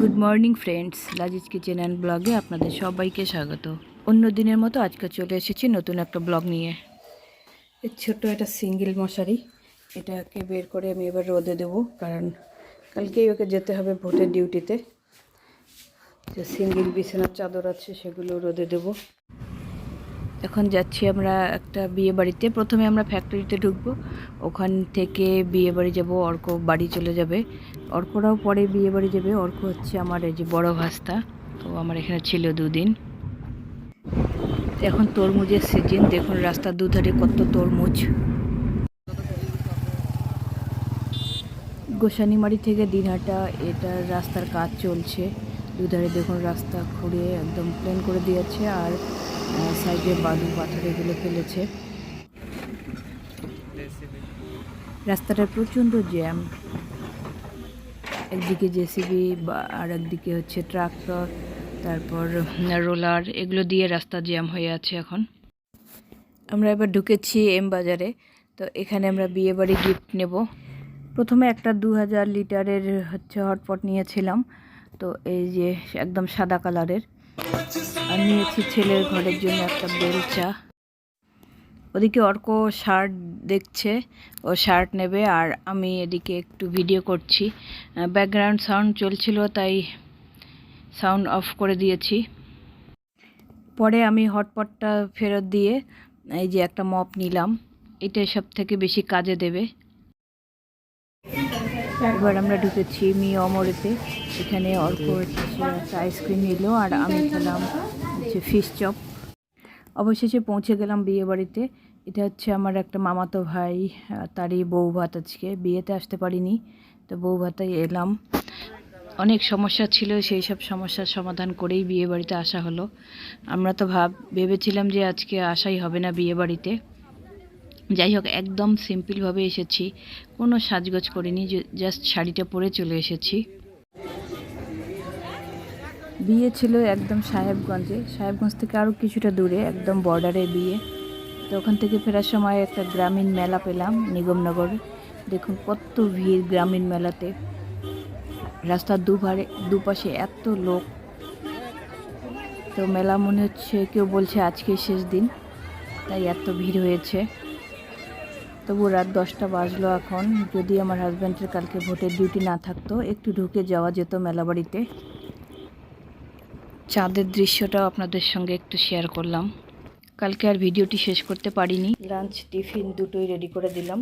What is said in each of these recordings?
Good morning friends Laziz kitchen and ব্লগে আপনাদের সবাইকে স্বাগত। অন্য দিনের মতো আজকে চলে এসেছি নতুন একটা ব্লগ নিয়ে। এই ছোট্ট একটা সিঙ্গেল মশারি এটাকে বের করে আমি এবার রোদে দেবো কারণ কালকেই ওকে যেতে হবে ভোটের ডিউটিতে। যে সিঙ্গেল বিছানার চাদর আছে সেগুলো রোদে দেবো। এখন যাচ্ছি আমরা একটা বিয়ে বাড়িতে। প্রথমে আমরা ফ্যাক্টরিতে ঢুকবো। ওখান থেকে বিয়ে বাড়ি যাব অর্ক বাড়ি চলে যাবে। অর্করাও পরে বিয়ে বাড়ি যাবে। অর্ক হচ্ছে আমার এই যে বড় ভাস্তা। তো আমার এখানে ছিল দুদিন। এখন তরমুজের সিজন দেখুন রাস্তার দুধারে কত তরমুজ। গোসানিমারি থেকে দিনহাটা এটা রাস্তার কাজ চলছে। দুধারে দেখুন, রাস্তা খুঁড়ে একদম প্লেন করে দিয়েছে আর সাইডে বালু পাথর এগুলো ফেলেছে। রাস্তাটা প্রচণ্ড জ্যাম। একদিকে জেসিবি আর একদিকে হচ্ছে ট্রাক্টর, তারপর রোলার, এগুলো দিয়ে রাস্তা জ্যাম হয়ে আছে এখন। আমরা এবার ঢুকেছি এম বাজারে, তো এখানে আমরা বিয়ে বাড়ি গিফট নেব। প্রথমে একটা দু হাজার লিটারের হচ্ছে হটপট নিয়েছিলাম। তো এই যে একদম সাদা কালারের। আর নিয়েছি ছেলের ঘরের জন্য একটা বেলচা। ওদিকে অর্ক শার্ট দেখছে, ও শার্ট নেবে আর আমি এদিকে একটু ভিডিও করছি। ব্যাকগ্রাউন্ড সাউন্ড চলছিল, তাই সাউন্ড অফ করে দিয়েছি। পরে আমি হটপটটা ফেরত দিয়ে এই যে একটা মপ নিলাম। এটা সব থেকে বেশি কাজে দেবে। এবার আমরা ঢুকেছি মি অমরেতে এখানে অল্প একটা আইসক্রিম নিল আর আমি খেলাম হচ্ছে ফিশ চপ অবশেষে পৌঁছে গেলাম বিয়ে বাড়িতে। এটা হচ্ছে আমার একটা মামাতো ভাই তারই বউ ভাত আজকে। বিয়েতে আসতে পারিনি, তো বউ ভাতে এলাম। অনেক সমস্যা ছিল, সেই সব সমস্যার সমাধান করেই বিয়ে বাড়িতে আসা হলো। আমরা তো ভাব, ভেবেছিলাম যে আজকে আসাই হবে না বিয়ে বাড়িতে। যাই হোক, একদম সিম্পলভাবে এসেছি। কোনো সাজগোজ করিনি জাস্ট শাড়িটা পরে চলে এসেছি। বিয়ে ছিল একদম সাহেবগঞ্জে। সাহেবগঞ্জ থেকে আরও কিছুটা দূরে, একদম বর্ডারে বিয়ে। তো ওখান থেকে ফেরার সময় একটা গ্রামীণ মেলা পেলাম, নিগমনগরে। দেখুন কত ভিড় গ্রামীণ মেলাতে। রাস্তার দুপারে দুপাশে এত লোক। তো মেলা মনে হচ্ছে, কেউ বলছে আজকে শেষ দিন, তাই এত ভিড় হয়েছে। তবু রাত দশটা বাজলো এখন। যদি আমার হাজব্যান্ডের কালকে ভোটের ডিউটি না থাকতো, একটু ঢুকে যাওয়া যেত মেলাবাড়িতে। চাঁদের দৃশ্যটাও আপনাদের সঙ্গে একটু শেয়ার করলাম। কালকে আর ভিডিওটি শেষ করতে পারিনি। লাঞ্চ টিফিন দুটোই রেডি করে দিলাম।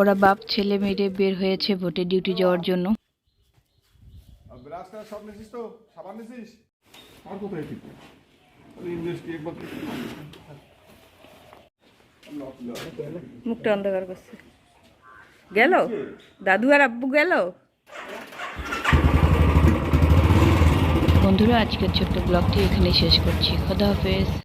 ওরা বাপ, ছেলে মেয়ে বের হয়েছে ভোটের ডিউটি যাওয়ার জন্য। আর কোথায় ঠিক কি একবার মুখটা অন্ধকার করছে। গেল? দাদু আর আব্বু গেল? বন্ধুরা, আজকের ছোট্ট ব্লগটি এখানে শেষ করছি। খোদা হাফেজ।